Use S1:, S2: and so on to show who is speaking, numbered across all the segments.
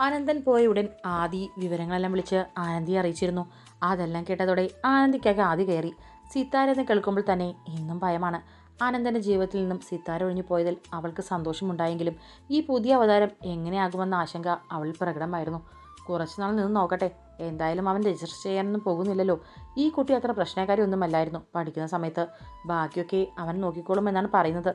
S1: ആനന്ദൻ പോയ ഉടൻ ആദി വിവരങ്ങളെല്ലാം വിളിച്ച് ആനന്ദിയെ അറിയിച്ചിരുന്നു. അതെല്ലാം കേട്ടതോടെ ആനന്ദിക്കാകെ ആദി കയറി. സിത്താര എന്ന് കേൾക്കുമ്പോൾ തന്നെ ഇന്നും ഭയമാണ്. ആനന്ദന്റെ ജീവിതത്തിൽ നിന്നും സിത്താര ഒഴിഞ്ഞു പോയതിൽ അവൾക്ക് സന്തോഷമുണ്ടായെങ്കിലും ഈ പുതിയ അവതാരം എങ്ങനെയാകുമെന്ന ആശങ്ക അവൾ പ്രകടമായിരുന്നു. കുറച്ചു നാൾ നിന്ന് നോക്കട്ടെ. എന്തായാലും അവൻ രജിസ്റ്റർ ചെയ്യാനൊന്നും പോകുന്നില്ലല്ലോ. ഈ കുട്ടി അത്ര പ്രശ്നക്കാരി ഒന്നുമല്ലായിരുന്നു പഠിക്കുന്ന സമയത്ത്. ബാക്കിയൊക്കെ അവൻ നോക്കിക്കോളും എന്നാണ് പറയുന്നത്.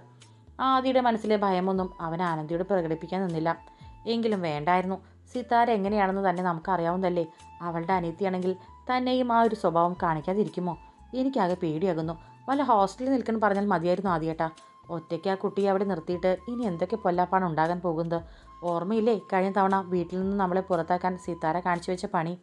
S1: ആദിയുടെ മനസ്സിലെ ഭയമൊന്നും അവൻ ആനന്ദിയോട് പ്രകടിപ്പിക്കാൻ നിന്നില്ല. എങ്കിലും വേണ്ടായിരുന്നു. സിത്താര എങ്ങനെയാണെന്ന് തന്നെ നമുക്കറിയാവുന്നതല്ലേ? അവളുടെ അനിയത്തിയാണെങ്കിൽ തന്നെയും ആ ഒരു സ്വഭാവം കാണിക്കാതിരിക്കുമോ? എനിക്കാകെ പേടിയാകുന്നു. വല്ല ഹോസ്റ്റലിൽ നിൽക്കണം പറഞ്ഞാൽ മതിയായിരുന്നു ആദ്യേട്ടാ. ഒറ്റയ്ക്ക് ആ കുട്ടിയെ അവിടെ നിർത്തിയിട്ട് ഇനി എന്തൊക്കെ പൊല്ലാപ്പാണ് ഉണ്ടാകാൻ പോകുന്നത്? ഓർമ്മയില്ലേ? കഴിഞ്ഞ തവണ വീട്ടിൽ നിന്ന് നമ്മളെ പുറത്താക്കാൻ സിത്താര കാണിച്ചു വെച്ച പണി.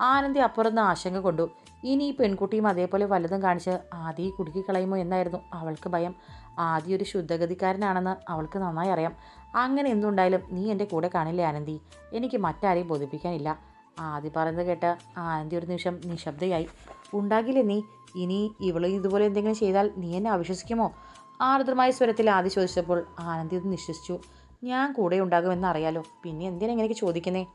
S1: ആനന്ദി അപ്പുറത്ത് ആശങ്ക കൊണ്ടു. ഇനി ഈ പെൺകുട്ടിയും അതേപോലെ വലുതും കാണിച്ച് ആദ്യം കുടുക്കി കളയുമോ എന്നായിരുന്നു അവൾക്ക് ഭയം. ആദ്യ ഒരു ശുദ്ധഗതിക്കാരനാണെന്ന് അവൾക്ക് നന്നായി അറിയാം. അങ്ങനെ എന്തുണ്ടായാലും നീ എന്റെ കൂടെ കാണില്ലേ ആനന്ദി? എനിക്ക് മറ്റാരെയും ബോധിപ്പിക്കാനില്ല. ആദ്യം പറയുന്നത് കേട്ട് ആനന്ദി ഒരു നിമിഷം നിശബ്ദയായി. ഉണ്ടാകില്ലേ നീ? ഇനി ഇവൾ ഇതുപോലെ എന്തെങ്കിലും ചെയ്താൽ നീ എന്നെ അവിശ്വസിക്കുമോ? ആർദ്രമായ സ്വരത്തിൽ ആദ്യം ചോദിച്ചപ്പോൾ ആനന്ദി ഒന്ന് നിശ്വസിച്ചു. ഞാൻ കൂടെ ഉണ്ടാകുമെന്ന് അറിയാലോ? പിന്നെ എന്തിനാ ഇങ്ങനെയൊക്കെ ചോദിക്കുന്നേ?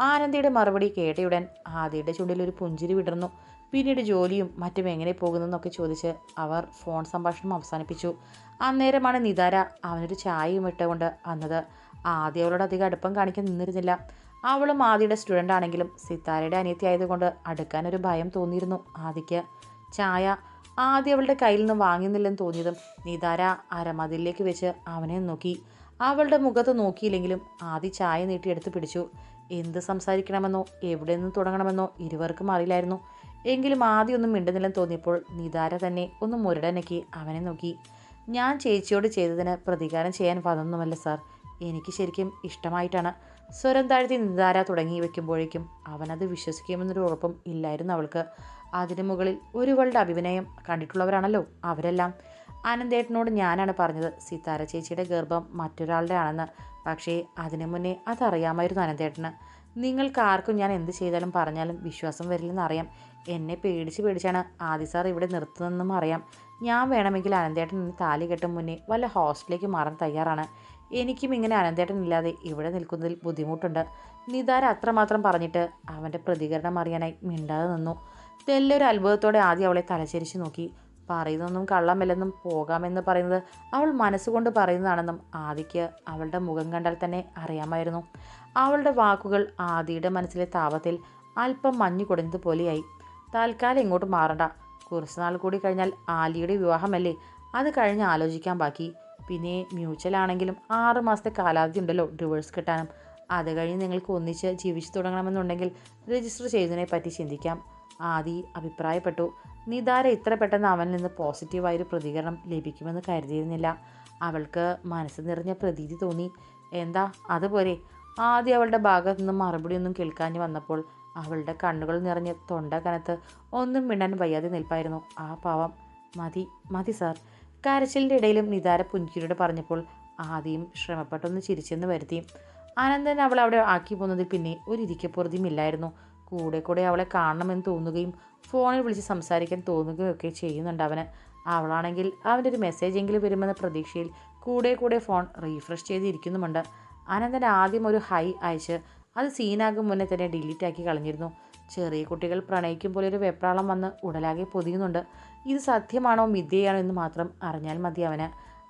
S1: ആനന്ദിയുടെ മറുപടി കേട്ടയുടൻ ആദിയുടെ ചുണ്ടിൽ ഒരു പുഞ്ചിരി വിടർന്നു. പിന്നീട് ജോലിയും മറ്റും എങ്ങനെ പോകുന്നെന്നൊക്കെ ചോദിച്ച് അവർ ഫോൺ സംഭാഷണം അവസാനിപ്പിച്ചു. അന്നേരമാണ് നിതാര അവനൊരു ചായയും ഇട്ടുകൊണ്ട് വന്നത്. ആദ്യം അവളോട് അധികം അടുപ്പം കാണിക്കാൻ നിന്നിരുന്നില്ല. അവളും ആദിയുടെ സ്റ്റുഡന്റ് ആണെങ്കിലും സിത്താരയുടെ അനിയത്തി ആയതുകൊണ്ട് അടുക്കാനൊരു ഭയം തോന്നിയിരുന്നു ആദിക്ക്. ചായ ആദ്യം അവളുടെ കയ്യിൽ നിന്ന് വാങ്ങുന്നില്ലെന്ന് തോന്നിയതും നിതാര അരമതിലേക്ക് വെച്ച് അവനെ നോക്കി. അവളുടെ മുഖത്ത് നോക്കിയില്ലെങ്കിലും ആദി ചായ നീട്ടി എടുത്ത് പിടിച്ചു. എന്ത് സംസാരിക്കണമെന്നോ എവിടെ നിന്ന് തുടങ്ങണമെന്നോ ഇരുവർക്കും അറിയില്ലായിരുന്നു. എങ്കിലും ആദ്യമൊന്നും മിണ്ടുന്നില്ലെന്ന് തോന്നിയപ്പോൾ നിതാര തന്നെ ഒന്ന് മുരടനക്കി അവനെ നോക്കി. ഞാൻ ചേച്ചിയോട് ചെയ്തതിന് പ്രതികാരം ചെയ്യാൻ വന്നൊന്നുമല്ല സാർ. എനിക്ക് ശരിക്കും ഇഷ്ടമായിട്ടാണ്. സ്വരം താഴ്ത്തി നിതാര തുടങ്ങി വയ്ക്കുമ്പോഴേക്കും അവനത് വിശ്വസിക്കുമെന്നൊരു ഉറപ്പും ഇല്ലായിരുന്നു അവൾക്ക്. അതിനു മുകളിൽ ഒരുവളുടെ അഭിനയം കണ്ടിട്ടുള്ളവരാണല്ലോ അവരെല്ലാം. അനന്തേട്ടനോട് ഞാനാണ് പറഞ്ഞത് സിത്താര ചേച്ചിയുടെ ഗർഭം മറ്റൊരാളുടെ ആണെന്ന്. പക്ഷേ അതിനു മുന്നേ അതറിയാമായിരുന്നു അനന്തേട്ടന്. നിങ്ങൾക്ക് ആർക്കും ഞാൻ എന്ത് ചെയ്താലും പറഞ്ഞാലും വിശ്വാസം വരില്ലെന്ന് അറിയാം. എന്നെ പേടിച്ച് പേടിച്ചാണ് ആദി സാർ ഇവിടെ നിർത്തുന്നതെന്നും അറിയാം. ഞാൻ വേണമെങ്കിൽ അനന്തേട്ടൻ നിന്ന് താലി കെട്ടും മുന്നേ വല്ല ഹോസ്റ്റലിലേക്ക് മാറാൻ തയ്യാറാണ്. എനിക്കും ഇങ്ങനെ അനന്തേട്ടൻ ഇല്ലാതെ ഇവിടെ നിൽക്കുന്നതിൽ ബുദ്ധിമുട്ടുണ്ട്. നിതാര അത്രമാത്രം പറഞ്ഞിട്ട് അവന്റെ പ്രതികരണം അറിയാനായി മിണ്ടാതെ നിന്നു. തെല്ലൊരു അത്ഭുതത്തോടെ ആദ്യം അവളെ തലചരിച്ച് നോക്കി. പറയുന്നതൊന്നും കള്ളമല്ലെന്നും പോകാമെന്ന് പറയുന്നത് അവൾ മനസ്സുകൊണ്ട് പറയുന്നതാണെന്നും ആദിക്ക് അവളുടെ മുഖം കണ്ടാൽ തന്നെ അറിയാമായിരുന്നു. അവളുടെ വാക്കുകൾ ആദിയുടെ മനസ്സിലെ താപത്തിൽ അല്പം മഞ്ഞു കുടഞ്ഞതുപോലെയായി തൽക്കാലം ഇങ്ങോട്ട് മാറണ്ട. കുറച്ച് നാൾ കൂടി കഴിഞ്ഞാൽ ആലിയുടെ വിവാഹമല്ലേ? അത് കഴിഞ്ഞ് ആലോചിക്കാൻ ബാക്കി. പിന്നെ മ്യൂച്വൽ ആണെങ്കിലും ആറ് മാസത്തെ കാലാവധി ഉണ്ടല്ലോ ഡിവോഴ്സ് കിട്ടാനും. അത് കഴിഞ്ഞ് നിങ്ങൾക്ക് ഒന്നിച്ച് ജീവിച്ചു തുടങ്ങണമെന്നുണ്ടെങ്കിൽ രജിസ്റ്റർ ചെയ്തതിനെ പറ്റി ചിന്തിക്കാം. ആദി അഭിപ്രായപ്പെട്ടു. നിതാര ഇത്ര പെട്ടെന്ന് അവനിൽ നിന്ന് പോസിറ്റീവായൊരു പ്രതികരണം ലഭിക്കുമെന്ന് കരുതിയിരുന്നില്ല. അവൾക്ക് മനസ്സ് നിറഞ്ഞ പ്രതീതി തോന്നി. എന്താ? അതുപോലെ. ആദ്യം അവളുടെ ഭാഗത്തു നിന്ന് മറുപടിയൊന്നും കേൾക്കാഞ്ഞു വന്നപ്പോൾ അവളുടെ കണ്ണുകൾ നിറഞ്ഞ് തൊണ്ട കനത്ത് ഒന്നും മിണ്ടാൻ വയ്യാതെ നിൽപ്പായിരുന്നു. ആ പാവം. മതി മതി സാർ. കരച്ചിലിന്റെ ഇടയിലും നിതാര പുഞ്ചിരിയോട് പറഞ്ഞപ്പോൾ ആദ്യം ശ്രമപ്പെട്ടൊന്ന് ചിരിച്ചെന്ന് വരുത്തി. ആനന്ദൻ അവൾ അവിടെ ആക്കി പോകുന്നതിൽ പിന്നെ ഒരു ഇരിക്കപ്പുറതിയും ഇല്ലായിരുന്നു. കൂടെ കൂടെ അവളെ കാണണമെന്ന് തോന്നുകയും ഫോണിൽ വിളിച്ച് സംസാരിക്കാൻ തോന്നുകയും ഒക്കെ ചെയ്യുന്നുണ്ട് അവന്. അവളാണെങ്കിൽ അവന്റെ ഒരു മെസ്സേജ് എങ്കിലും വരുമെന്ന പ്രതീക്ഷയിൽ കൂടെ കൂടെ ഫോൺ റീഫ്രഷ് ചെയ്തിരിക്കുന്നുമുണ്ട്. ആനന്ദൻ ആദ്യം ഒരു ഹൈ അയച്ച് അത് സീനാകും മുന്നേ തന്നെ ഡിലീറ്റ് ആക്കി കളഞ്ഞിരുന്നു. ചെറിയ കുട്ടികൾ പ്രണയിക്കും പോലെ ഒരു വെപ്രാളം വന്ന് ഉടലാകെ പൊതിയുന്നുണ്ട്. ഇത് സത്യമാണോ മിഥ്യയാണോ എന്ന് മാത്രം അറിഞ്ഞാൽ മതി അവന്.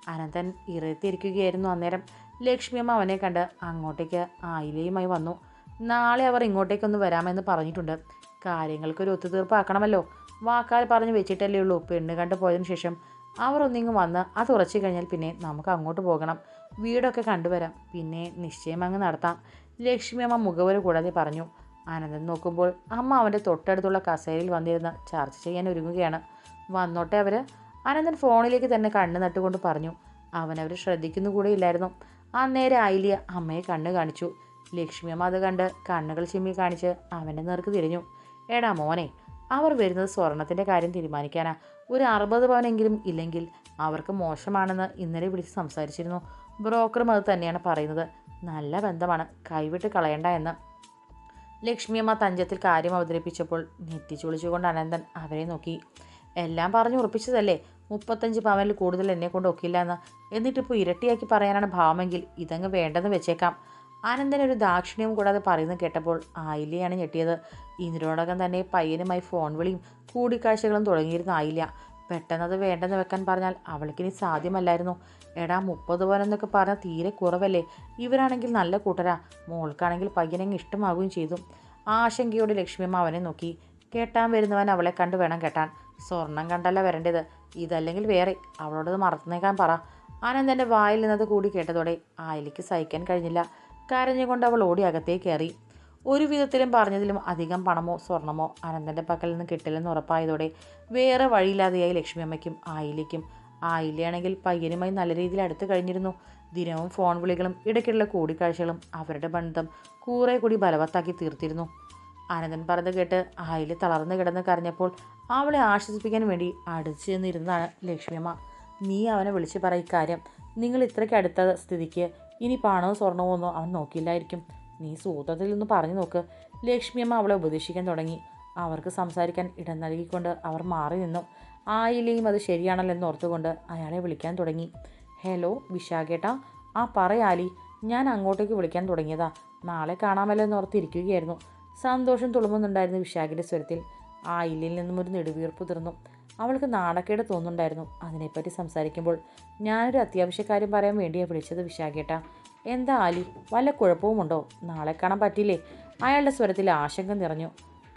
S1: അനന്തൻ ഇറത്തിരിക്കുകയായിരുന്നു അന്നേരം. ലക്ഷ്മിയമ്മ അവനെ കണ്ട് അങ്ങോട്ടേക്ക് ആയിലയുമായി വന്നു. നാളെ അവർ ഇങ്ങോട്ടേക്കൊന്ന് വരാമെന്ന് പറഞ്ഞിട്ടുണ്ട്. കാര്യങ്ങൾക്കൊരു ഒത്തുതീർപ്പാക്കണമല്ലോ. വാക്കാൽ പറഞ്ഞു വെച്ചിട്ടല്ലേ ഉള്ളൂ. പെണ്ണ് കണ്ടു പോയതിനു ശേഷം അവർ ഒന്നിങ്ങ് വന്ന് അത് ഉറച്ചു കഴിഞ്ഞാൽ പിന്നെ നമുക്ക് അങ്ങോട്ട് പോകണം. വീടൊക്കെ കണ്ടുവരാം. പിന്നെ നിശ്ചയം അങ്ങ് നടത്താം. ലക്ഷ്മി അമ്മ മുഖവര കൂടാതെ പറഞ്ഞു ആനന്ദൻ നോക്കുമ്പോൾ അമ്മ അവന്റെ തൊട്ടടുത്തുള്ള കസേരയിൽ വന്നിരുന്ന് ചർച്ച ചെയ്യാൻ ഒരുങ്ങുകയാണ്. വന്നോട്ടെ അവർ അനന്തൻ ഫോണിലേക്ക് തന്നെ കണ്ണ് നട്ടുകൊണ്ട് പറഞ്ഞു അവനവർ ശ്രദ്ധിക്കുന്നു കൂടെ ഇല്ലായിരുന്നു. അന്നേരം ആയില്യ അമ്മയെ കണ്ണ് കാണിച്ചു. ലക്ഷ്മിയമ്മ അത് കണ്ട് കണ്ണുകൾ ചിമ്മി കാണിച്ച് അവന്റെ നേർക്ക് തിരിഞ്ഞു. എടാ മോനെ അവർ വരുന്നത് സ്വർണത്തിന്റെ കാര്യം തീരുമാനിക്കാനാ. ഒരു അറുപത് പവനെങ്കിലും ഇല്ലെങ്കിൽ അവർക്ക് മോശമാണെന്ന് ഇന്നലെ വിളിച്ച് സംസാരിച്ചിരുന്നു. ബ്രോക്കറും അത് തന്നെയാണ് പറയുന്നത്. നല്ല ബന്ധമാണ്. കൈവിട്ട് കളയണ്ട എന്ന്. ലക്ഷ്മിയമ്മ തഞ്ചത്തിൽ കാര്യം അവതരിപ്പിച്ചപ്പോൾ നെറ്റിച്ചുളിച്ചുകൊണ്ട് അനന്തൻ അവരെ നോക്കി. എല്ലാം പറഞ്ഞു ഉറപ്പിച്ചതല്ലേ? മുപ്പത്തഞ്ച് പവനിൽ കൂടുതൽ എന്നെ കൊണ്ട് ഒക്കില്ല എന്ന്. എന്നിട്ടിപ്പോൾ ഇരട്ടിയാക്കി പറയാനാണ് ഭാവമെങ്കിൽ ഇതങ്ങ് വേണ്ടെന്ന് വെച്ചേക്കാം. ആനന്ദൻ ഒരു ദാക്ഷിണ്യവും കൂടാതെ പറയുന്നത് കേട്ടപ്പോൾ ആയില്ലയാണ് ഞെട്ടിയത്. ഇതിനോടകം തന്നെ പയ്യനുമായി ഫോൺ വിളിയും കൂടിക്കാഴ്ചകളും തുടങ്ങിയിരുന്ന ആയില്ല പെട്ടെന്നത് വേണ്ടെന്ന് വെക്കാൻ പറഞ്ഞാൽ അവൾക്കിനി സാധ്യമല്ലായിരുന്നു. എടാ മുപ്പത് പവനെന്നൊക്കെ പറഞ്ഞാൽ തീരെ കുറവല്ലേ? ഇവരാണെങ്കിൽ നല്ല കൂട്ടരാ. മോൾക്കാണെങ്കിൽ പയ്യനങ്ങ് ഇഷ്ടമാകുകയും ചെയ്തു. ആശങ്കയോടെ ലക്ഷ്മിയമ്മ അവനെ നോക്കി. കേട്ടാൻ വരുന്നവൻ അവളെ കണ്ടു വേണം കേട്ടാൻ. സ്വർണം കണ്ടല്ല വരേണ്ടത്. ഇതല്ലെങ്കിൽ വേറെ. അവളോടത് മറന്നേക്കാൻ പറ. ആനന്ദന്റെ വായിൽ നിന്നത് കൂടി കേട്ടതോടെ ആയിലേക്ക് സഹിക്കാൻ കഴിഞ്ഞില്ല. കരഞ്ഞുകൊണ്ട് അവൾ ഓടി അകത്തേക്ക് കയറി. ഒരു വിധത്തിലും പറഞ്ഞതിലും അധികം പണമോ സ്വർണമോ അനന്തന്റെ പക്കൽ നിന്ന് കിട്ടില്ലെന്ന് ഉറപ്പായതോടെ വേറെ വഴിയില്ലാതെയായി ലക്ഷ്മിയമ്മയ്ക്കും ആയിലേക്കും ആയില്ലയാണെങ്കിൽ പയ്യനുമായി നല്ല രീതിയിൽ അടുത്ത് കഴിഞ്ഞിരുന്നു. ദിനവും ഫോൺ വിളികളും ഇടയ്ക്കുള്ള കൂടിക്കാഴ്ചകളും അവരുടെ ബന്ധം കൂറെ കൂടി ബലവത്താക്കി തീർത്തിരുന്നു. ആനന്ദൻ പറഞ്ഞത് കേട്ട് ആയിൽ തളർന്നു കിടന്ന് കരഞ്ഞപ്പോൾ അവളെ ആശ്വസിപ്പിക്കാൻ വേണ്ടി അടിച്ചു ചെന്നിരുന്നതാണ് ലക്ഷ്മിയമ്മ. നീ അവനെ വിളിച്ച് പറ ഇക്കാര്യം. നിങ്ങൾ ഇത്രയ്ക്ക് അടുത്ത സ്ഥിതിക്ക് ഇനി പണവും സ്വർണമോ ഒന്നും അവൻ നോക്കിയില്ലായിരിക്കും. നീ സൂത്രത്തിൽ നിന്ന് പറഞ്ഞു നോക്ക്. ലക്ഷ്മിയമ്മ അവളെ ഉപദേശിക്കാൻ തുടങ്ങി. അവർക്ക് സംസാരിക്കാൻ ഇടം നൽകിക്കൊണ്ട് അവർ മാറി നിന്നു. ആയില്ലെയും അത് ശരിയാണല്ലോ എന്ന് ഓർത്തുകൊണ്ട് അയാളെ വിളിക്കാൻ തുടങ്ങി. ഹലോ വിശാഖേട്ടാ ആ പറയാലി ഞാൻ അങ്ങോട്ടേക്ക് വിളിക്കാൻ തുടങ്ങിയതാ. നാളെ കാണാമല്ലോ എന്ന് ഓർത്തിരിക്കുകയായിരുന്നു. സന്തോഷം തുളുമ്പുന്നുണ്ടായിരുന്നു വിശാഖിന്റെ സ്വരത്തിൽ. ആയില്ലിൽ നിന്നും ഒരു നെടുവീർപ്പ് തീർന്നു അവൾക്ക് നാണക്കേട് തോന്നുന്നുണ്ടായിരുന്നു അതിനെപ്പറ്റി സംസാരിക്കുമ്പോൾ. ഞാനൊരു അത്യാവശ്യ കാര്യം പറയാൻ വേണ്ടിയാണ് വിളിച്ചത് വിശാഖേട്ട. എന്താ ആലി വല്ല കുഴപ്പവുമുണ്ടോ? നാളെ കാണാൻ പറ്റില്ലേ? അയാളുടെ സ്വരത്തിൽ ആശങ്ക നിറഞ്ഞു.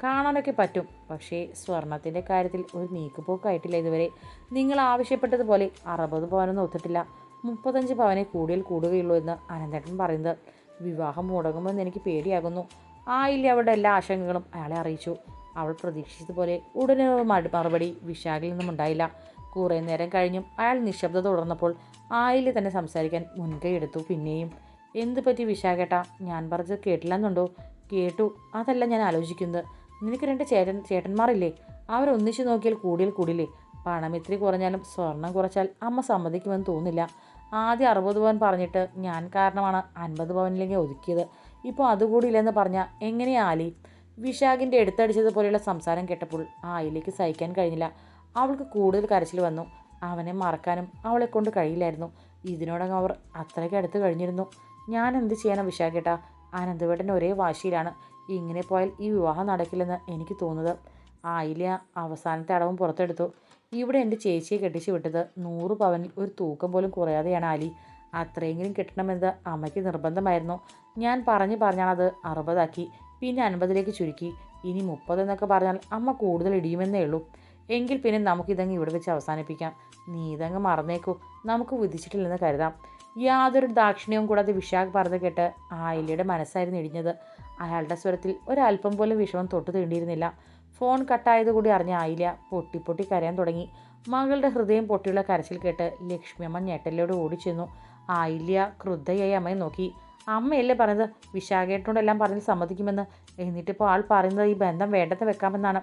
S1: കാണാനൊക്കെ പറ്റും. പക്ഷേ സ്വർണത്തിന്റെ കാര്യത്തിൽ ഒരു നീക്കുപോക്കായിട്ടില്ല ഇതുവരെ. നിങ്ങൾ ആവശ്യപ്പെട്ടതുപോലെ അറുപത് പവനൊന്നും ഒത്തിട്ടില്ല. മുപ്പത്തഞ്ച് പവനെ കൂടുതൽ കൂടുകയുള്ളൂ എന്ന് അനന്തേട്ടൻ പറയുന്നത്. വിവാഹം മുടങ്ങുമെന്ന് എനിക്ക് പേടിയാകുന്നു. ആയില്ല അവരുടെ എല്ലാ ആശങ്കകളും? അയാളെ അറിയിച്ചു. അവൾ പ്രതീക്ഷിച്ചതുപോലെ ഉടനെ മറുപടി വിശാഖിൽ നിന്നും ഉണ്ടായില്ല. കുറേ നേരം കഴിഞ്ഞും അയാൾ നിശബ്ദത തുടർന്നപ്പോൾ ആയില്ല തന്നെ സംസാരിക്കാൻ മുൻകൈ എടുത്തു. പിന്നെയും എന്ത് പറ്റി വിശാഖേട്ടാ? ഞാൻ പറഞ്ഞത് കേട്ടില്ലെന്നുണ്ടോ? കേട്ടു. അതല്ല ഞാൻ ആലോചിക്കുന്നത്. നിനക്ക് രണ്ട് ചേട്ടൻ ചേട്ടന്മാരില്ലേ? അവരൊന്നിച്ചു നോക്കിയാൽ കൂടിയാൽ കൂടില്ലേ പണം ഇത്തിരി കുറഞ്ഞാലും സ്വർണം കുറച്ചാൽ അമ്മ സമ്മതിക്കുമെന്ന് തോന്നില്ല ആദ്യം അറുപത് പവൻ പറഞ്ഞിട്ട് ഞാൻ കാരണമാണ് അൻപത് പവനിലേക്ക് ഒതുക്കിയത്. ഇപ്പോൾ അതുകൂടി ഇല്ലെന്ന് പറഞ്ഞാൽ എങ്ങനെയാ ആലി? വിശാഖിന്റെ എടുത്തടിച്ചതുപോലെയുള്ള സംസാരം കേട്ടപ്പോൾ ആയിലേക്ക് സഹിക്കാൻ കഴിഞ്ഞില്ല. അവൾക്ക് കൂടുതൽ കരച്ചിൽ വന്നു. അവനെ മറക്കാനും അവളെ കൊണ്ട് കഴിയില്ലായിരുന്നു. ഇതിനോടകം അവർ അത്രയ്ക്ക് അടുത്ത് കഴിഞ്ഞിരുന്നു. ഞാൻ എന്ത് ചെയ്യാനാ വിശാഖേട്ടാ? ആനന്ദവേട്ടൻ ഒരേ വാശിയിലാണ്. ഇങ്ങനെ പോയാൽ ഈ വിവാഹം നടക്കില്ലെന്ന് എനിക്ക് തോന്നുന്നത്. ആയില്ല അവസാനത്തെ അടവും പുറത്തെടുത്തു. ഇവിടെ എന്റെ ചേച്ചിയെ കെട്ടിച്ചു വിട്ടത് നൂറ് പവനിൽ ഒരു തൂക്കം പോലും കുറയാതെയാണ് ആലി. അത്രയെങ്കിലും കിട്ടണമെന്നത് അമ്മയ്ക്ക് നിർബന്ധമായിരുന്നു. ഞാൻ പറഞ്ഞു പറഞ്ഞാണത് അറുപതാക്കി പിന്നെ അൻപതിലേക്ക് ചുരുക്കി. ഇനി മുപ്പതെന്നൊക്കെ പറഞ്ഞാൽ അമ്മ കൂടുതൽ ഇടിയുമെന്നേ ഉള്ളൂ. എങ്കിൽ പിന്നെ നമുക്കിതങ്ങ് ഇവിടെ വെച്ച് അവസാനിപ്പിക്കാം. നീ ഇതങ്ങ് മറന്നേക്കൂ. നമുക്ക് വിധിച്ചിട്ടില്ലെന്ന് കരുതാം. യാതൊരു ദാക്ഷിണ്യവും കൂടാതെ വിശാഖ് പറഞ്ഞു കേട്ട് ആയില്ലയുടെ മനസ്സായിരുന്നു ഇടിഞ്ഞത്. അയാളുടെ സ്വരത്തിൽ ഒരല്പം പോലും വിഷമം തൊട്ടു തീണ്ടിയിരുന്നില്ല. ഫോൺ കട്ടായത് കൂടി അറിഞ്ഞ ആയില്ല പൊട്ടി പൊട്ടി കരയാൻ തുടങ്ങി. മകളുടെ ഹൃദയം പൊട്ടിയുള്ള കരച്ചിൽ കേട്ട് ലക്ഷ്മിയമ്മ ഞെട്ടലോട് ഓടിച്ചെന്നു ആയില്യ ക്രുദ്ധയായി അമ്മയെ നോക്കി. അമ്മയല്ലേ പറഞ്ഞത്? വിശാഖേട്ടനോടെല്ലാം പറഞ്ഞ് സമ്മതിക്കുമെന്ന്. എന്നിട്ടിപ്പോൾ ആൾ പറയുന്നത് ഈ ബന്ധം വേണ്ടത്ത് വെക്കാമെന്നാണ്.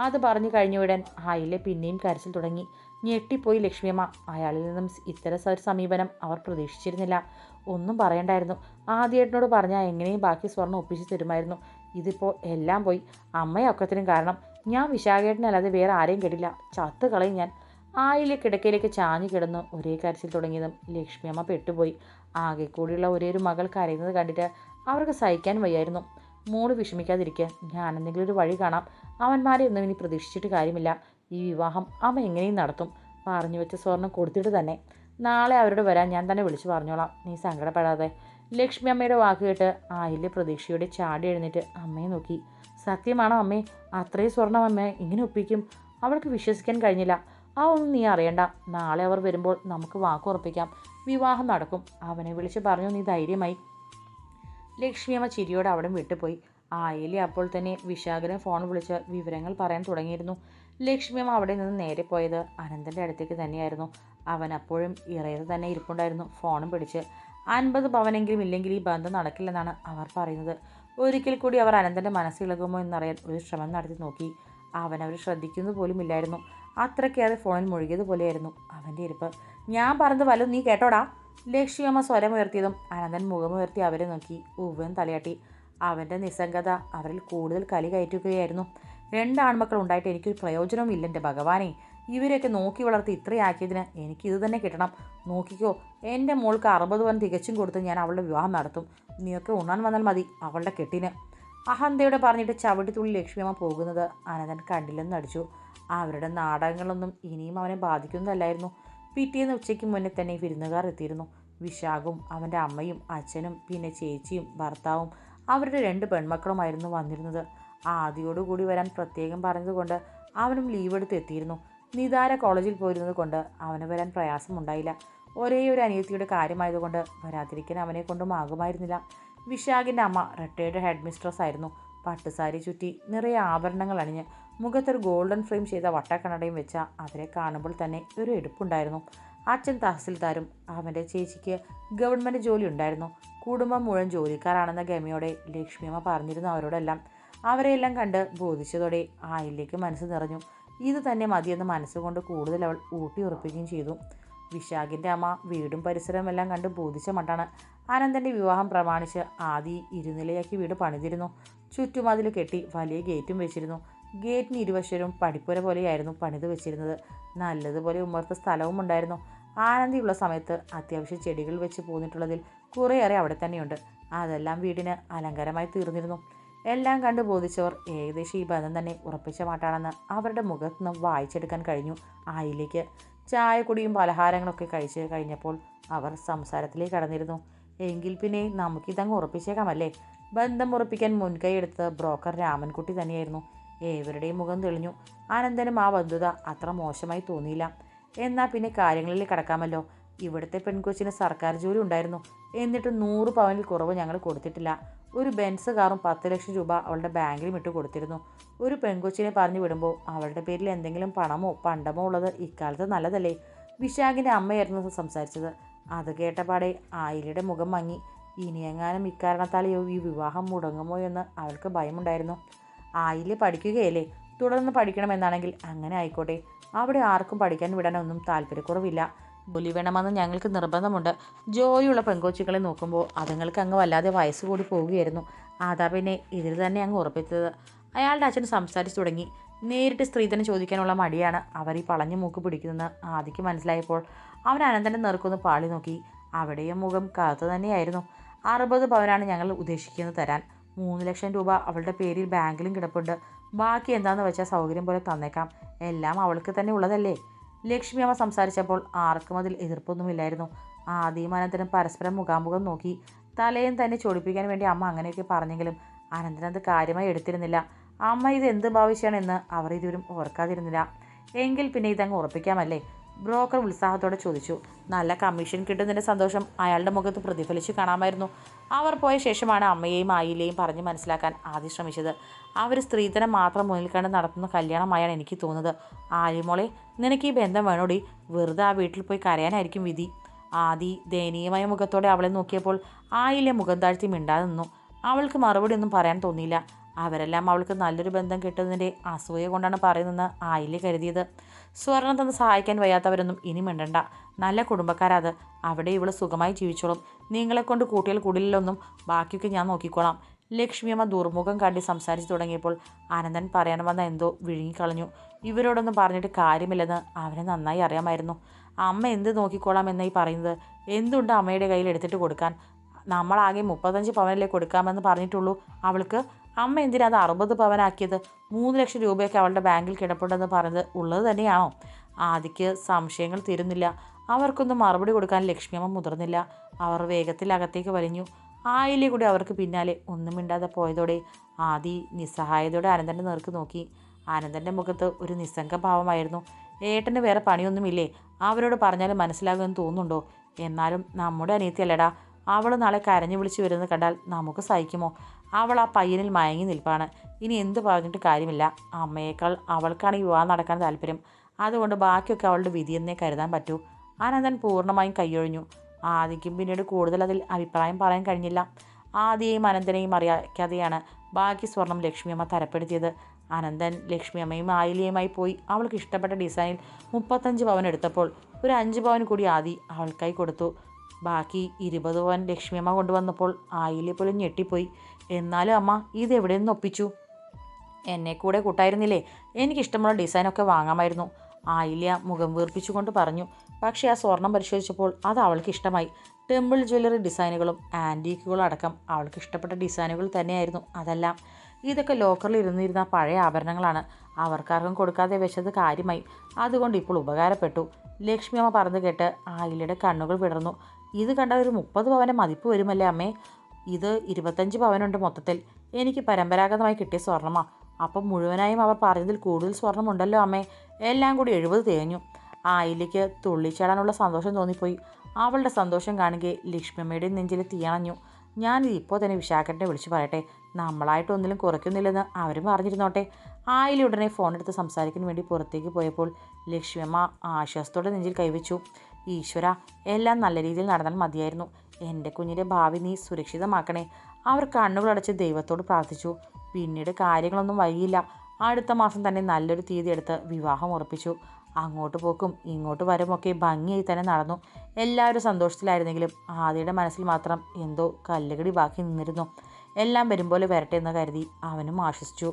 S1: അത് പറഞ്ഞു കഴിഞ്ഞു വിടാൻ ആയില്യ പിന്നെയും കരച്ചിൽ തുടങ്ങി. ഞെട്ടിപ്പോയി ലക്ഷ്മിയമ്മ. അയാളിൽ നിന്നും ഇത്തരം ഒരു സമീപനം അവർ പ്രതീക്ഷിച്ചിരുന്നില്ല. ഒന്നും പറയണ്ടായിരുന്നു. ആദ്യേട്ടനോട് പറഞ്ഞാൽ എങ്ങനെയും ബാക്കി സ്വർണം ഒപ്പിച്ച് തരുമായിരുന്നു. ഇതിപ്പോൾ എല്ലാം പോയി. അമ്മയൊക്കത്തിനും കാരണം. ഞാൻ വിശാഖേട്ടനല്ലാതെ വേറെ ആരെയും കേട്ടില്ല. ചത്ത് കളയും ഞാൻ. ആയിലെ കിടക്കയിലേക്ക് ചാഞ്ഞു കിടന്ന് ഒരേ കരച്ചിൽ തുടങ്ങിയതും ലക്ഷ്മിയമ്മ പെട്ടുപോയി. ആകെ കൂടിയുള്ള ഒരേ ഒരു മകൾ കരയുന്നത് കണ്ടിട്ട് അവർക്ക് സഹിക്കാൻ വയ്യായിരുന്നു. മോൾ വിഷമിക്കാതിരിക്കുക ഞാൻ എന്തെങ്കിലും ഒരു വഴി കാണാം. അവന്മാരെ ഒന്നും ഇനി പ്രതീക്ഷിച്ചിട്ട് കാര്യമില്ല. ഈ വിവാഹം അമ്മ എങ്ങനെയും നടത്തും. പറഞ്ഞു വെച്ച സ്വർണം കൊടുത്തിട്ട് തന്നെ നാളെ അവരോട് വരാൻ ഞാൻ തന്നെ വിളിച്ചു പറഞ്ഞോളാം. നീ സങ്കടപ്പെടാതെ. ലക്ഷ്മി അമ്മയുടെ വാക്ക് കേട്ട് ആയില്യ പ്രതീക്ഷയോടെ ചാടി എഴുന്നിട്ട് അമ്മയെ നോക്കി. സത്യമാണോ അമ്മേ? അത്രയും സ്വർണം അമ്മ ഇങ്ങനെ ഒപ്പിക്കും? അവൾക്ക് വിശ്വസിക്കാൻ കഴിഞ്ഞില്ല. ആ ഒന്നും നീ അറിയണ്ട. നാളെ അവർ വരുമ്പോൾ നമുക്ക് വാക്ക് ഉറപ്പിക്കാം. വിവാഹം നടക്കും. അവനെ വിളിച്ച് പറഞ്ഞു നീ ധൈര്യമായി. ലക്ഷ്മിയമ്മ ചിരിയോടെ അവിടെ വിട്ടുപോയി. ആയിലി അപ്പോൾ തന്നെ വിശാഖനെ ഫോൺ വിളിച്ച് വിവരങ്ങൾ പറയാൻ തുടങ്ങിയിരുന്നു. ലക്ഷ്മിയമ്മ അവിടെ നിന്ന് നേരെ പോയത് അനന്തന്റെ അടുത്തേക്ക് തന്നെയായിരുന്നു. അവൻ അപ്പോഴും ഇറയത് തന്നെ ഇരിപ്പുണ്ടായിരുന്നു. ഫോണും പിടിച്ച് അൻപത് പവനെങ്കിലും ഇല്ലെങ്കിൽ ഈ ബന്ധം നടക്കില്ലെന്നാണ് അവർ പറയുന്നത്. ഒരിക്കൽ കൂടി അവർ അനന്തന്റെ മനസ്സിളകുമോ എന്നറിയാൻ ഒരു ശ്രമം നടത്തി നോക്കി. അവൻ അവർ ശ്രദ്ധിക്കുന്നത് പോലും ഇല്ലായിരുന്നു. അത്രയ്ക്കേറെ ഫോണിൽ മുഴുകിയതുപോലെയായിരുന്നു അവന്റെ ഇരിപ്പ്. ഞാൻ പറഞ്ഞത് വല്ലതും നീ കേട്ടോടാ? ലക്ഷ്മിയമ്മ സ്വരമുയർത്തിയതും അനന്തൻ മുഖമുയർത്തി അവരെ നോക്കി. ഉവ്വൻ തലയാട്ടി. അവന്റെ നിസ്സംഗത അവരിൽ കൂടുതൽ കലി കയറ്റുകയായിരുന്നു. രണ്ട് ആൺമക്കൾ ഉണ്ടായിട്ട് എനിക്കൊരു പ്രയോജനവും ഇല്ല എന്റെ ഭഗവാനെ. ഇവരെയൊക്കെ നോക്കി വളർത്തി ഇത്രയാക്കിയതിന് എനിക്ക് ഇത് തന്നെ കിട്ടണം. നോക്കിക്കോ എന്റെ മോൾക്ക് അറുപത് വൻ തികച്ചും കൊടുത്ത് ഞാൻ അവളുടെ വിവാഹം നടത്തും. നീയൊക്കെ ഉണ്ണാൻ വന്നാൽ മതി അവളുടെ കെട്ടിന്. അഹന്തയോടെ പറഞ്ഞിട്ട് ചവിട്ടിത്തുള്ളി ലക്ഷ്മിയമ്മ പോകുന്നത് അനന്തൻ കണ്ടില്ലെന്ന് അടിച്ചു അവരുടെ നാടകങ്ങളൊന്നും ഇനിയും അവനെ ബാധിക്കുന്നതല്ലായിരുന്നു. പിറ്റേന്ന് ഉച്ചയ്ക്ക് മുന്നേ തന്നെ വിരുന്നുകാർ എത്തിയിരുന്നു. വിശാഖും അവന്റെ അമ്മയും അച്ഛനും പിന്നെ ചേച്ചിയും ഭർത്താവും അവരുടെ രണ്ട് പെൺമക്കളുമായിരുന്നു വന്നിരുന്നത്. ആദ്യയോടുകൂടി വരാൻ പ്രത്യേകം പറഞ്ഞതുകൊണ്ട് അവനും ലീവ് എടുത്ത് എത്തിയിരുന്നു. നിതാര കോളേജിൽ പോയിരുന്നത് കൊണ്ട് അവന് വരാൻ പ്രയാസമുണ്ടായില്ല. ഒരേ ഒരു അനിയത്തിയുടെ കാര്യമായതുകൊണ്ട് വരാതിരിക്കാൻ അവനെ കൊണ്ടും ആകുമായിരുന്നില്ല. വിശാഖിന്റെ അമ്മ റിട്ടയർഡ് ഹെഡ് മിസ്ട്രസ് ആയിരുന്നു പട്ടുസാരി ചുറ്റി നിറയെ ആഭരണങ്ങൾ അണിഞ്ഞ് മുഖത്തൊരു ഗോൾഡൻ ഫ്രെയിം ചെയ്ത വട്ടക്കണ്ണടയും വെച്ച അവരെ കാണുമ്പോൾ തന്നെ ഒരു എടുപ്പുണ്ടായിരുന്നു. അച്ഛൻ തഹസിൽദാരും അവന്റെ ചേച്ചിക്ക് ഗവൺമെന്റ് ജോലി ഉണ്ടായിരുന്നു. കുടുംബം മുഴുവൻ ജോലിക്കാരാണെന്ന ഗമയോടെ ലക്ഷ്മിയമ്മ പറഞ്ഞിരുന്നു അവരോടെല്ലാം. അവരെയെല്ലാം കണ്ട് ബോധിച്ചതോടെ ആയിലേക്ക് മനസ്സ് നിറഞ്ഞു. ഇത് തന്നെ മതിയെന്ന് മനസ്സുകൊണ്ട് കൂടുതൽ അവൾ ഊട്ടി ഉറപ്പിക്കുകയും ചെയ്തു. വിശാഖിന്റെ അമ്മ വീടും പരിസരവും എല്ലാം കണ്ട് ബോധിച്ച മട്ടാണ് ആനന്ദന്റെ വിവാഹം പ്രമാണിച്ച് ആദി ഇരുനിലയാക്കി വീട് പണിതിരുന്നു. ചുറ്റുമതിൽ കെട്ടി വലിയ ഗേറ്റും വെച്ചിരുന്നു. ഗേറ്റിന് ഇരുവശവും പടിപ്പുര പോലെയായിരുന്നു പണിത് വെച്ചിരുന്നത്. നല്ലതുപോലെ ഉമ്മർത്ത സ്ഥലവും ഉണ്ടായിരുന്നു. ആനന്ദിയുള്ള സമയത്ത് അത്യാവശ്യം ചെടികൾ വെച്ച് പോന്നിട്ടുള്ളതിൽ കുറേയേറെ അവിടെ തന്നെയുണ്ട്. അതെല്ലാം വീടിന് അലങ്കാരമായി തീർന്നിരുന്നു. എല്ലാം കണ്ടു ബോധിച്ചവർ ഏകദേശം ഈ ബന്ധം തന്നെ ഉറപ്പിച്ച മാട്ടാണെന്ന് അവരുടെ മുഖത്ത് നിന്ന് വായിച്ചെടുക്കാൻ കഴിഞ്ഞു ആയിലേക്ക്. ചായക്കുടിയും പലഹാരങ്ങളൊക്കെ കഴിച്ച് കഴിഞ്ഞപ്പോൾ അവർ സംസാരത്തിലേക്ക് കടന്നിരുന്നു. എങ്കിൽ പിന്നെ നമുക്കിതങ്ങ് ഉറപ്പിച്ചേക്കാമല്ലേ? ബന്ധം ഉറപ്പിക്കാൻ മുൻകൈ എടുത്ത ബ്രോക്കർ രാമൻകുട്ടി തന്നെയായിരുന്നു. ഏവരുടെയും മുഖം തെളിഞ്ഞു. ആനന്ദനും ആ ബന്ധുത അത്ര മോശമായി തോന്നിയില്ല. എന്നാൽ പിന്നെ കാര്യങ്ങളിൽ കടക്കാമല്ലോ. ഇവിടുത്തെ പെൺകൊച്ചിന് സർക്കാർ ജോലി ഉണ്ടായിരുന്നു. എന്നിട്ട് നൂറ് പവനിൽ കുറവ് ഞങ്ങൾ കൊടുത്തിട്ടില്ല. ഒരു ബെൻസ് കാറും പത്ത് ലക്ഷം രൂപ അവളുടെ ബാങ്കിലും ഇട്ട് കൊടുത്തിരുന്നു. ഒരു പെൺകൊച്ചിനെ പറഞ്ഞു വിടുമ്പോൾ അവളുടെ പേരിൽ എന്തെങ്കിലും പണമോ പണ്ടമോ ഉള്ളത് ഇക്കാലത്ത് നല്ലതല്ലേ? വിശാഖിന്റെ അമ്മയായിരുന്നു സംസാരിച്ചത്. അത് കേട്ടപാടെ ആയിലയുടെ മുഖം മങ്ങി. ഇനിയെങ്ങാനും ഇക്കാരണത്താൽ ഈ വിവാഹം മുടങ്ങുമോ എന്ന് അവൾക്ക് ഭയമുണ്ടായിരുന്നു. ആയിൽ പഠിക്കുകയല്ലേ? തുടർന്ന് പഠിക്കണമെന്നാണെങ്കിൽ അങ്ങനെ ആയിക്കോട്ടെ. അവിടെ ആർക്കും പഠിക്കാൻ വിടാനൊന്നും താല്പര്യക്കുറവില്ല. ജോലി വേണമെന്ന് ഞങ്ങൾക്ക് നിർബന്ധമുണ്ട്. ജോലിയുള്ള പെൺകൊച്ചുകളെ നോക്കുമ്പോൾ അതുങ്ങൾക്ക് അങ്ങ് വല്ലാതെ വയസ്സ് കൂടി പോവുകയായിരുന്നു അതാ പിന്നെ ഇതിൽ തന്നെ അങ്ങ് ഉറപ്പിച്ചത്. അയാളുടെ അച്ഛൻ സംസാരിച്ചു തുടങ്ങി. നേരിട്ട് സ്ത്രീധനം ചോദിക്കാനുള്ള മടിയാണ് അവർ ഈ പളഞ്ഞു മൂക്ക് പിടിക്കുന്നതെന്ന് ആദിക്ക് മനസ്സിലായപ്പോൾ അവൻ അനന്തന്റെ നേർക്കൊന്ന് പാളി നോക്കി. അവിടെയും മുഖം കാത്തു തന്നെയായിരുന്നു. അറുപത് പവനാണ് ഞങ്ങൾ ഉദ്ദേശിക്കുന്നത് തരാൻ. മൂന്ന് ലക്ഷം രൂപ അവളുടെ പേരിൽ ബാങ്കിലും കിടപ്പുണ്ട്. ബാക്കി എന്താണെന്ന് വെച്ചാൽ സൗകര്യം പോലെ തന്നേക്കാം. എല്ലാം അവൾക്ക് തന്നെ ഉള്ളതല്ലേ? ലക്ഷ്മി അമ്മ സംസാരിച്ചപ്പോൾ ആർക്കും അതിൽ എതിർപ്പൊന്നുമില്ലായിരുന്നു. ആദ്യം അനന്തരം പരസ്പരം മുഖാമുഖം നോക്കി. തലയും തന്നെ ചൊടിപ്പിക്കാൻ വേണ്ടി അമ്മ അങ്ങനെയൊക്കെ പറഞ്ഞെങ്കിലും അനന്തരം അത് കാര്യമായി എടുത്തിരുന്നില്ല. അമ്മ ഇത് എന്ത് ഭാവിച്ചാണെന്ന് അവർ ഇതുവരും ഓർക്കാതിരുന്നില്ല. എങ്കിൽ പിന്നെ ഇതങ്ങ് ഉറപ്പിക്കാമല്ലേ? ബ്രോക്കർ ഉത്സാഹത്തോടെ ചോദിച്ചു നല്ല കമ്മീഷൻ കിട്ടുന്നതിന്റെ സന്തോഷം അയാളുടെ മുഖത്ത് പ്രതിഫലിച്ച് കാണാമായിരുന്നു. അവർ പോയ ശേഷമാണ് അമ്മയെയും ആയിലെയും പറഞ്ഞ് മനസ്സിലാക്കാൻ ആദ്യം ശ്രമിച്ചത്. അവർ സ്ത്രീധനം മാത്രം മുന്നിൽ കണ്ട് നടത്തുന്ന കല്യാണമായാണ് എനിക്ക് തോന്നുന്നത്. ആര്യമോളെ നിനക്ക് ഈ ബന്ധം വേണോടി? വെറുതെ ആ വീട്ടിൽ പോയി കരയാനായിരിക്കും വിധി. ആദി ദയനീയമായ മുഖത്തോടെ അവളെ നോക്കിയപ്പോൾ ആയിലെ മുഖം താഴ്ത്തി മിണ്ടാതെ നിന്നു. അവൾക്ക് മറുപടി ഒന്നും പറയാൻ തോന്നിയില്ല. അവരെല്ലാം അവൾക്ക് നല്ലൊരു ബന്ധം കിട്ടുന്നതിന്റെ അസൂയ കൊണ്ടാണ് പറയുന്നതെന്ന് ആയില്യ കരുതിയത്. സ്വർണം തന്ന് സഹായിക്കാൻ വയ്യാത്തവരൊന്നും ഇനി മിണ്ടണ്ട. നല്ല കുടുംബക്കാരത്. അവിടെ ഇവൾ സുഖമായി ജീവിച്ചോളും. നിങ്ങളെ കൊണ്ട് കൂട്ടിയാൽ ബാക്കിയൊക്കെ ഞാൻ നോക്കിക്കോളാം. ലക്ഷ്മിയമ്മ ദുർമുഖം കാട്ടി സംസാരിച്ചു തുടങ്ങിയപ്പോൾ ആനന്ദൻ പറയാൻ വന്ന എന്തോ വിഴുങ്ങിക്കളഞ്ഞു. ഇവരോടൊന്നും പറഞ്ഞിട്ട് കാര്യമില്ലെന്ന് അവനെ നന്നായി അറിയാമായിരുന്നു. അമ്മ എന്ത് നോക്കിക്കോളാം എന്നായി പറയുന്നത്. എന്തുണ്ട് അമ്മയുടെ കയ്യിൽ എടുത്തിട്ട് കൊടുക്കാൻ? നമ്മളാകെ മുപ്പത്തഞ്ച് പവനല്ലേ കൊടുക്കാമെന്ന് പറഞ്ഞിട്ടുള്ളൂ. അവൾക്ക് അമ്മ എന്തിനാ അത് അറുപത് പവനാക്കിയത്? മൂന്ന് ലക്ഷം രൂപയൊക്കെ അവളുടെ ബാങ്കിൽ കിടപ്പുണ്ടെന്ന് പറഞ്ഞത് ഉള്ളത് തന്നെയാണോ? ആദിക്ക് സംശയങ്ങൾ തീരുന്നില്ല. അവർക്കൊന്നും മറുപടി കൊടുക്കാൻ ലക്ഷ്മിയമ്മ മുതിർന്നില്ല. അവർ വേഗത്തിൽ അകത്തേക്ക് വലിഞ്ഞു. ആയില്ലേ കൂടി അവർക്ക് പിന്നാലെ ഒന്നും മിണ്ടാതെ പോയതോടെ ആദി നിസ്സഹായതയോടെ അനന്തന്റെ നേർക്ക് നോക്കി. ആനന്ദന്റെ മുഖത്ത് ഒരു നിസ്സംഗ ഭാവമായിരുന്നു. ഏട്ടന് വേറെ പണിയൊന്നുമില്ലേ? അവരോട് പറഞ്ഞാലും മനസ്സിലാകുമെന്ന് തോന്നുന്നുണ്ടോ? എന്നാലും നമ്മുടെ അനിയത്തിയല്ലടാ. അവൾ നാളെ കരഞ്ഞു വിളിച്ചു വരുന്നത് കണ്ടാൽ നമുക്ക് സഹിക്കുമോ? അവൾ ആ പയ്യനിൽ മയങ്ങി നിൽപ്പാണ്. ഇനി എന്ത് പറഞ്ഞിട്ട് കാര്യമില്ല. അമ്മയേക്കാൾ അവൾക്കാണ് ഈ വിവാഹം നടക്കാൻ താല്പര്യം. അതുകൊണ്ട് ബാക്കിയൊക്കെ അവളുടെ വിധിയെന്നേ കരുതാൻ പറ്റൂ. ആനന്ദൻ പൂർണമായും കൈയൊഴിഞ്ഞു. ആദിക്കും പിന്നീട് കൂടുതൽ അതിൽ അഭിപ്രായം പറയാൻ കഴിഞ്ഞില്ല. ആദിയെയും അനന്തനെയും അറിയാക്കാതെയാണ് ബാക്കി സ്വർണം ലക്ഷ്മിയമ്മ തരപ്പെടുത്തിയത്. അനന്തൻ ലക്ഷ്മിയമ്മയും ആയിലിയുമായി പോയി. അവൾക്ക് ഇഷ്ടപ്പെട്ട ഡിസൈനിൽ മുപ്പത്തഞ്ച് പവൻ എടുത്തപ്പോൾ ഒരു അഞ്ച് പവൻ കൂടി ആദി അവൾക്കായി കൊടുത്തു. ബാക്കി ഇരുപത് പവൻ ലക്ഷ്മിയമ്മ കൊണ്ടുവന്നപ്പോൾ ആയിലെ പോലും ഞെട്ടിപ്പോയി. എന്നാലും അമ്മ ഇതെവിടെ നിന്ന് ഒപ്പിച്ചു? എന്നെ കൂടെ കൂട്ടായിരുന്നില്ലേ? എനിക്കിഷ്ടമുള്ള ഡിസൈനൊക്കെ വാങ്ങാമായിരുന്നു. ആയില്യ മുഖം വീർപ്പിച്ചുകൊണ്ട് പറഞ്ഞു. പക്ഷേ ആ സ്വർണം പരിശോധിച്ചപ്പോൾ അത് അവൾക്ക് ഇഷ്ടമായി. ടെമ്പിൾ ജ്വല്ലറി ഡിസൈനുകളും ആന്റീക്കുകളും അടക്കം അവൾക്ക് ഇഷ്ടപ്പെട്ട ഡിസൈനുകൾ തന്നെയായിരുന്നു. അതെല്ലാം ഇതൊക്കെ ലോക്കറിൽ ഇരുന്നിരുന്ന പഴയ ആഭരണങ്ങളാണ്. അവർക്കാർക്കും കൊടുക്കാതെ വെച്ചത് കാര്യമായി. അതുകൊണ്ട് ഇപ്പോൾ ഉപകാരപ്പെട്ടു. ലക്ഷ്മി അമ്മ പറഞ്ഞു കേട്ട് ആയിലയുടെ കണ്ണുകൾ വിടർന്നു. ഇത് കണ്ട ഒരു മുപ്പത് പവന്റെ മതിപ്പ് വരുമല്ലേ അമ്മേ? ഇത് ഇരുപത്തഞ്ച് പവനുണ്ട് മൊത്തത്തിൽ. എനിക്ക് പരമ്പരാഗതമായി കിട്ടിയ സ്വർണമാ അപ്പം മുഴുവനായും അവർ പറഞ്ഞതിൽ കൂടുതൽ സ്വർണമുണ്ടല്ലോ അമ്മേ. എല്ലാം കൂടി എഴുപത് തേഞ്ഞു. ആയിലേക്ക് തുള്ളിച്ചാടാനുള്ള സന്തോഷം തോന്നിപ്പോയി. അവളുടെ സന്തോഷം കാണുകയെ ലക്ഷ്മിയമ്മയുടെ നെഞ്ചിൽ തീയണഞ്ഞു. ഞാനിത് ഇപ്പോൾ തന്നെ വിശാഖനെ വിളിച്ചു പറയട്ടെ. നമ്മളായിട്ട് ഒന്നിലും കുറയ്ക്കുന്നില്ലെന്ന് അവരും പറഞ്ഞിരുന്നോട്ടെ ആയില ഉടനെ ഫോൺ എടുത്ത് സംസാരിക്കാൻ വേണ്ടി പുറത്തേക്ക് പോയപ്പോൾ ലക്ഷ്മിയമ്മ ആശ്വാസത്തോടെ നെഞ്ചിൽ കൈവച്ചു. ഈശ്വര എല്ലാം നല്ല രീതിയിൽ നടന്നാൽ മതിയായിരുന്നു. എന്റെ കുഞ്ഞിന്റെ ഭാവി നീ സുരക്ഷിതമാക്കണേ. അവർ കണ്ണുകളടച്ച് ദൈവത്തോട് പ്രാർത്ഥിച്ചു. പിന്നീട് കാര്യങ്ങളൊന്നും വൈകിയില്ല അടുത്ത മാസം തന്നെ നല്ലൊരു തീയതി എടുത്ത് വിവാഹം ഉറപ്പിച്ചു. അങ്ങോട്ട് പോക്കും ഇങ്ങോട്ട് വരുമൊക്കെ ഭംഗിയായി തന്നെ നടന്നു. എല്ലാവരും സന്തോഷത്തിലായിരുന്നെങ്കിലും ആദ്യയുടെ മനസ്സിൽ മാത്രം എന്തോ കല്ലുകടി ബാക്കി നിന്നിരുന്നു. എല്ലാം വരുമ്പോലെ വരട്ടെ എന്ന് കരുതി അവനും ആശ്വസിച്ചു